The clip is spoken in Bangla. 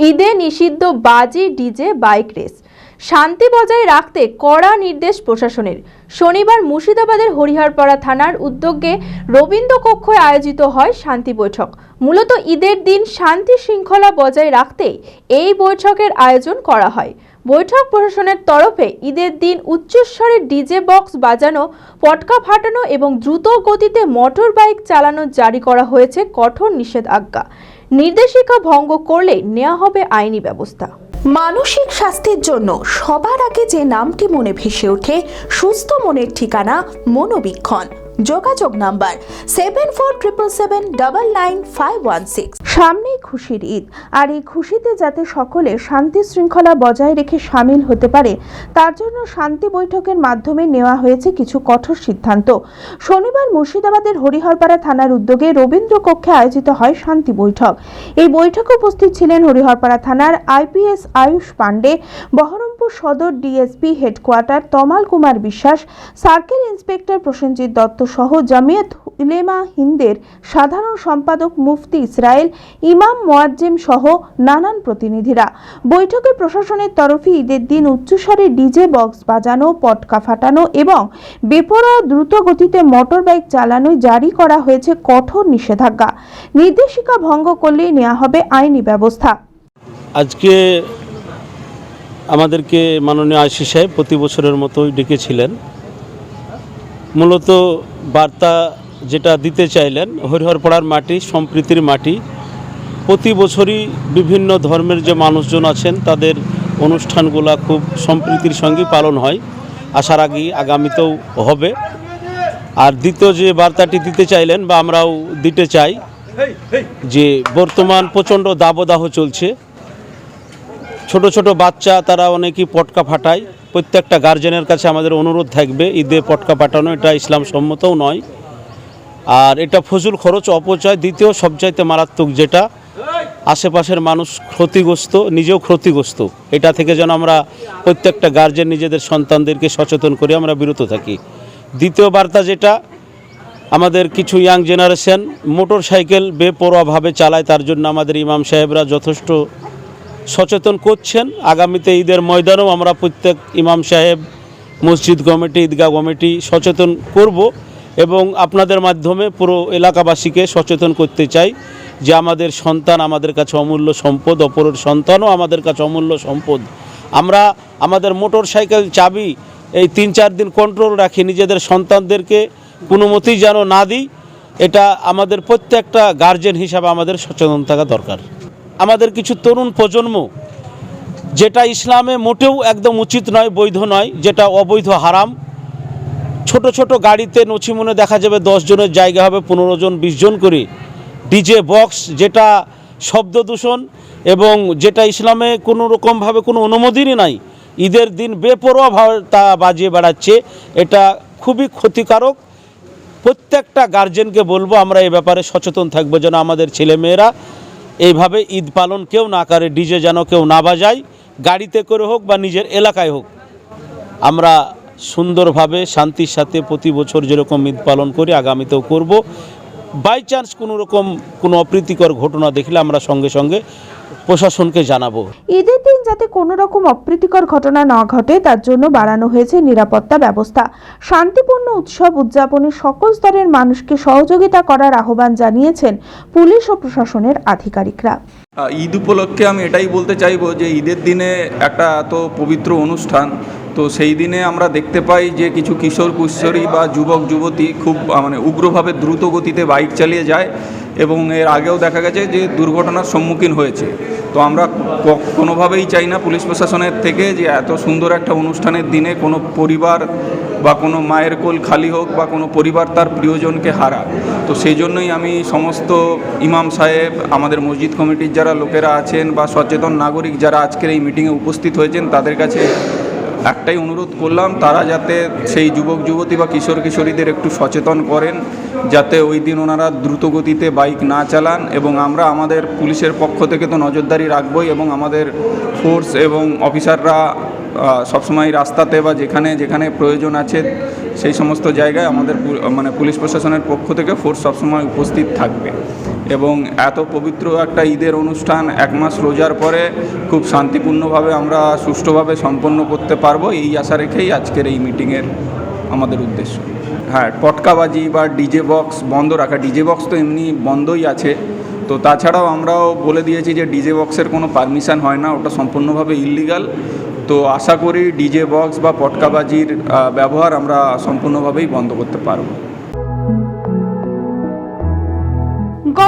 ঈদে নিষিদ্ধ বাজি, ডিজে, বাইক রেস। শান্তি বজায় রাখতে কড়া নির্দেশ প্রশাসনের। শনিবার মুর্শিদাবাদের হরিহরপাড়া থানার উদ্যোগে রবীন্দ্র কক্ষে আয়োজিত হয় শান্তি বৈঠক। মূলত ঈদের দিন শান্তি শৃঙ্খলা বজায় রাখতে এই বৈঠকের আয়োজন করা হয়। বৈঠক প্রশাসনের তরফে ঈদের দিন উচ্চস্বরে ডিজে বক্স বাজানো, পটকা ফাটানো এবং দ্রুত গতিতে মোটর বাইক চালানো জারি করা হয়েছে কঠোর নিষেধাজ্ঞা। নির্দেশিকা ভঙ্গ করলে নেওয়া হবে আইনি ব্যবস্থা। মানসিক স্বাস্থ্যের জন্য সবার আগে যে নামটি মনে ভেসে ওঠে, সুস্থ মনের ঠিকানা মনোবীক্ষণ। যোগাযোগ number seven four triple seven double nine five one six সামনেই খুশির ঈদ। আর এই খুশিতে যাতে সকলে শান্তি শৃঙ্খলা বজায় রেখে সামিল হতে পারে, তার জন্য শান্তি বৈঠকের মাধ্যমে নেওয়া হয়েছে কিছু কঠোর সিদ্ধান্ত। শনিবার মুর্শিদাবাদের হরিহরপাড়া থানার উদ্যোগে রবীন্দ্র কক্ষে আয়োজিত হয় শান্তি বৈঠক। এই বৈঠকে উপস্থিত ছিলেন হরিহরপাড়া থানার আইপিএস আয়ুষ পাণ্ডে, বহরমপুর সদর ডিএসপি হেডকোয়ার্টার তমাল কুমার বিশ্বাস, সার্কেল ইন্সপেক্টর প্রসেনজিৎ দত্ত সহ জামিয়াত উলেমা হিন্দের সাধারণ সম্পাদক মুফতি ইসরায়েল, ইমাম মোয়াজ্জেম সহ নানান প্রতিনিধিরা। বৈঠকে প্রশাসনের তরফে ঈদের দিন উচ্চস্বরে ডিজে বক্স বাজানো, পটকা ফাটানো এবং বেপরোয়া দ্রুত গতিতে মোটর বাইক চালানোয় জারি করা হয়েছে কঠোর নিষেধাজ্ঞা। নির্দেশিকা ভঙ্গ করলেই নেওয়া হবে আইনি ব্যবস্থা। আজকে আমাদেরকে মাননীয় আইসি সাহেব প্রতি বছরের মতোই ডেকেছিলেন। মূলত বার্তা যেটা দিতে চাইলেন, হরিহরপাড়ার মাটি, সম্প্রীতির মাটি। প্রতি বছরই বিভিন্ন ধর্মের যে মানুষজন আছেন, তাদের অনুষ্ঠানগুলা খুব সম্প্রীতির সঙ্গে পালন হয়। আসার আগেই আগামীতেও হবে। আর দ্বিতীয় যে বার্তাটি দিতে চাইলেন বা আমরাও দিতে চাই, যে বর্তমান প্রচণ্ড দাবদাহ চলছে। ছোট ছোট বাচ্চা তারা অনেকেই পটকা ফাটায়। প্রত্যেকটা গার্জেনের কাছে আমাদের অনুরোধ থাকবে, ঈদে পটকা ফাটানো, এটা ইসলাম সম্মতও নয়। আর এটা ফজুল খরচ অপচয়, দ্বিতীয় সবচাইতে মারাত্মক যেটা, আশেপাশের মানুষ ক্ষতিগ্রস্ত, নিজেও ক্ষতিগ্রস্ত। এটা থেকে যেন আমরা প্রত্যেকটা গার্জেন নিজেদের সন্তানদেরকে সচেতন করে, আমরা বিরত থাকি। দ্বিতীয় বার্তা যেটা, আমাদের কিছু ইয়াং জেনারেশন মোটর সাইকেল বেপরোয়াভাবে চালায়, তার জন্য আমাদের ইমাম সাহেবরা যথেষ্ট সচেতন করছেন। আগামীতে ঈদের ময়দানেও আমরা প্রত্যেক ইমাম সাহেব, মসজিদ কমিটি, ঈদগাহ কমিটি সচেতন করব। এবং আপনাদের মাধ্যমে পুরো এলাকাবাসীকে সচেতন করতে চাই যে আমাদের সন্তান আমাদের কাছে অমূল্য সম্পদ, অপরের সন্তানও আমাদের কাছে অমূল্য সম্পদ। আমরা আমাদের মোটর সাইকেল চাবি এই তিন চার দিন কন্ট্রোল রাখি, নিজেদের সন্তানদেরকে কোনো মতেই যেন না দিই। এটা আমাদের প্রত্যেকটা গার্জেন হিসাবে আমাদের সচেতন থাকা দরকার। আমাদের কিছু তরুণ প্রজন্ম, যেটা ইসলামে মোটেও একদম উচিত নয়, বৈধ নয়, যেটা অবৈধ, হারাম ছোট ছোট গাড়িতে নছিমনে দেখা যাবে দশ জনের জায়গা হবে, পনেরো জন, বিশ জন করে। ডিজে বক্স যেটা শব্দ দূষণ এবং যেটা ইসলামে কোনো রকমভাবে কোনো অনুমোদনই নাই, ঈদের দিন বেপরোয়াভাবে তা বাজিয়ে বেড়াচ্ছে। এটা খুবই ক্ষতিকারক। প্রত্যেকটা গার্জেনকে বলব, আমরা এ ব্যাপারে সচেতন থাকব যেন আমাদের ছেলেমেয়েরা এইভাবে ঈদ পালন কেউ না করে, ডিজে যেন কেউ না বাজায়, গাড়িতে করে হোক বা নিজের এলাকায় হোক। আমরা সুন্দরভাবে, শান্তির সাথে প্রতি বছর যেরকম ঈদ পালন করি, আগামীতেও করব। বাই চান্স কোনোরকম কোনো অপ্রীতিকর ঘটনা দেখলে আমরা সঙ্গে সঙ্গে প্রশাসনকে জানাব। ঈদের দিন যাতে কোনো রকম অপ্রীতিকর ঘটনা না ঘটে তার জন্য বাড়ানো হয়েছে নিরাপত্তা ব্যবস্থা। শান্তিপূর্ণ উৎসব উদযাপনে সকল স্তরের মানুষকে সহযোগিতা করার আহ্বান জানিয়েছেন পুলিশ ও প্রশাসনের আধিকারিকরা। ঈদ উপলক্ষে আমি এটাই বলতে চাইব যে ঈদের দিনে একটা এত পবিত্র অনুষ্ঠান তো সেই দিনে আমরা দেখতে পাই যে কিছু কিশোর কিশোরী বা যুবক যুবতী খুব মানে উগ্রভাবে দ্রুত গতিতে বাইক চালিয়ে যায়। এবং এর আগেও দেখা গেছে যে দুর্ঘটনার সম্মুখীন হয়েছে। তো আমরা কোনোভাবেই চাই না পুলিশ প্রশাসনের থেকে যে এত সুন্দর একটা অনুষ্ঠানের দিনে কোনো পরিবার বা কোনো মায়ের কোল খালি হোক বা কোনো পরিবার তার প্রিয়জনকে হারা। তো সেই জন্যই আমি সমস্ত ইমাম সাহেব, আমাদের মসজিদ কমিটির যারা লোকেরা আছেন বা সচেতন নাগরিক যারা আজকের এই মিটিংয়ে উপস্থিত হয়েছেন, তাদের কাছে একটাই অনুরোধ করলাম, তারা যাতে সেই যুবক, যুবতী বা কিশোর, কিশোরীদের একটু সচেতন করেন, যাতে ওই দিন ওনারা দ্রুত গতিতে বাইক না চালান এবং আমরা আমাদের পুলিশের পক্ষ থেকে তো নজরদারি রাখবই এবং আমাদের ফোর্স এবং অফিসাররা সবসময় রাস্তাতে বা যেখানে যেখানে প্রয়োজন আছে সেই সমস্ত জায়গায় আমাদের মানে পুলিশ প্রশাসনের পক্ষ থেকে ফোর্স সবসময় উপস্থিত থাকবে। এবং এত পবিত্র একটা ঈদের অনুষ্ঠান এক মাস রোজার পরে খুব শান্তিপূর্ণভাবে আমরা সুষ্ঠুভাবে সম্পন্ন করতে পারব, এই আশা রেখেই আজকের এই মিটিংয়ের আমাদের উদ্দেশ্য। হ্যাঁ পটকাবাজি বা ডিজে বক্স বন্ধ রাখা, ডিজে বক্স তো এমনি বন্ধই আছে। তো তাছাড়াও আমরাও বলে দিয়েছি যে ডিজে বক্সের কোনো পারমিশন হয় না, ওটা সম্পূর্ণভাবে ইলিগাল। তো আশা করি ডিজে বক্স বা পটকাবাজির ব্যবহার আমরা সম্পূর্ণভাবেই বন্ধ করতে পারব।